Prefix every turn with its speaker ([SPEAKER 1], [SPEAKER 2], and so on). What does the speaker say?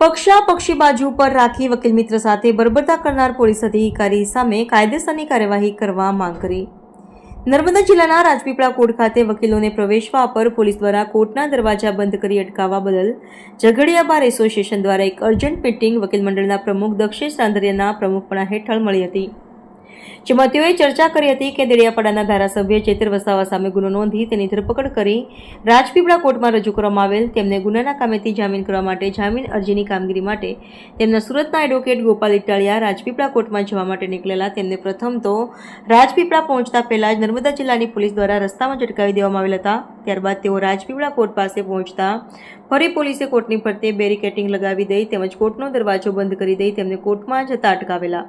[SPEAKER 1] પક્ષા પક્ષી બાજુ પર રાખી વકીલ મિત્ર સાથે બરબરતા કરનાર પોલીસ અધિકારી સામે કાયદેસરની કાર્યવાહી કરવા માંગ કરી. નર્મદા જિલ્લાના રાજપીપળા કોર્ટ ખાતે વકીલોને પ્રવેશવા પર પોલીસ દ્વારા કોર્ટના દરવાજા બંધ કરી અટકાવવા બદલ ઝઘડિયા બાર એસોસિએશન દ્વારા એક અર્જન્ટ મીટિંગ વકીલ મંડળના પ્રમુખ દક્ષેશ રાંદરિયાના પ્રમુખપણા હેઠળ મળી હતી. જેમાં તેઓએ ચર્ચા કરી હતી કે દેડિયાપાડાના ધારાસભ્ય ચેતર વસાવા સામે ગુનો નોંધી તેની ધરપકડ કરી રાજપીપળા કોર્ટમાં રજૂ કરવામાં આવેલ તેમને ગુનાના કામેથી જામીન કરવા માટે જામીન અરજીની કામગીરી માટે તેમના સુરતના એડવોકેટ ગોપાલ ઇટાળિયા રાજપીપળા કોર્ટમાં જવા માટે નીકળેલા. તેમને પ્રથમ તો રાજપીપળા પહોંચતા પહેલા જ નર્મદા જિલ્લાની પોલીસ દ્વારા રસ્તામાં ઝટકાવી દેવામાં આવેલ હતા. ત્યારબાદ તેઓ રાજપીપળા કોર્ટ પાસે પહોંચતા ફરી પોલીસે કોર્ટની ફરતે બેરિકેટિંગ લગાવી દઈ તેમજ કોર્ટનો દરવાજો બંધ કરી દઈ તેમને કોર્ટમાં જતા અટકાવેલા.